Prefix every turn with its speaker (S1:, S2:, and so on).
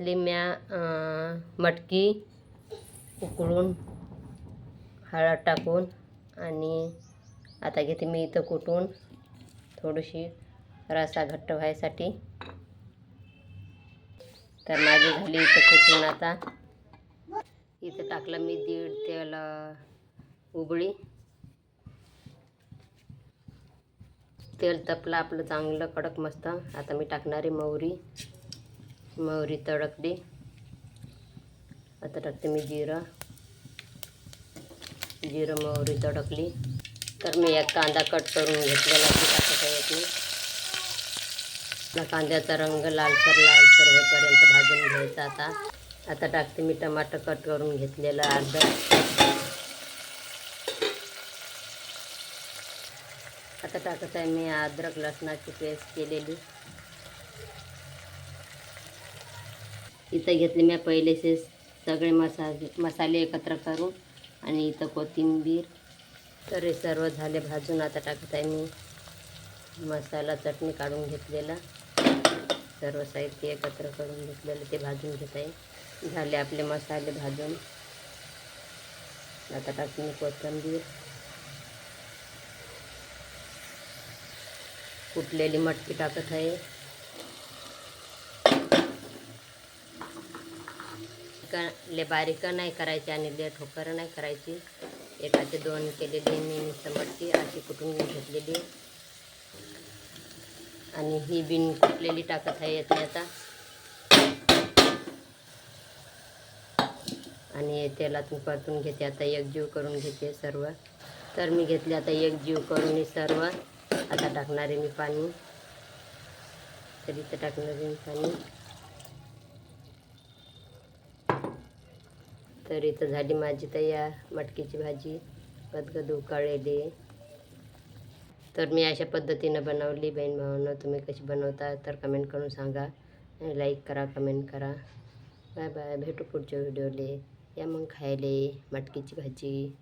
S1: लिम्या मटकी उकळून हळद टाकून आणि आता घेते मी इथं कुटून थोडीशी रसा घट्ट व्हायसाठी. तर माझी झाली इथं कुटून आता. इथं टाकलं मी दीड तेल उबळी. तेल तपलं आपलं चांगलं कडक मस्त. आता मी टाकणारी मोहरी मोहरी तडकली. आता टाकते मी जिरं. जिरं मोहरी तडकली. तर मी एक कांदा कट करून घेतलेला ती कांद्याचा रंग लालसर लालसर होईपर्यंत भाजून घ्यायचा आता. आता टाकते मी टमाटर कट करून घेतलेलं अर्धा. आता टाकत आहे मी अद्रक लसणाची पेस्ट केलेली. इथं घेतले मी पहिलेचे सगळे मसाले मसाले एकत्र करून आणि इथं कोथिंबीर. तर हे सर्व झाले भाजून. आता टाकत आहे मी मसाला चटणी काढून घेतलेला. सर्व साहित्य एकत्र करून घेतलेलं ते भाजून घेत आहे. झाले आपले मसाले भाजून. आता टाकते मी कोथिंबीर. कुटलेली मटकी टाकत आहे. का ले बारीक नाही करायची आणि ले ठोकर नाही करायची. एकाचे दोन केलेली मी नुसतं अशी कुटून घेतलेली. आणि ही बिन कुटलेली टाकत आहे येते आता. आणि तेलातून परतून घेते आता एकजीव करून घेते सर्व. तर मी घेतले आता एकजीव करून मी सर्व. आता टाकणारे मी पाणी. तरी तर टाकणारे मी पाणी. तर इथं झाली माझी तयार. मटकीची भाजी गदगद उकाळलेली. तर मी अशा पद्धतीनं बनवली. बहीण भावांनो तुम्ही कशी बनवता तर कमेंट करून सांगा. आणि लाईक करा कमेंट करा. बाय बाय भेटू पुढच्या व्हिडिओले या मग खायले मटकीची भाजी.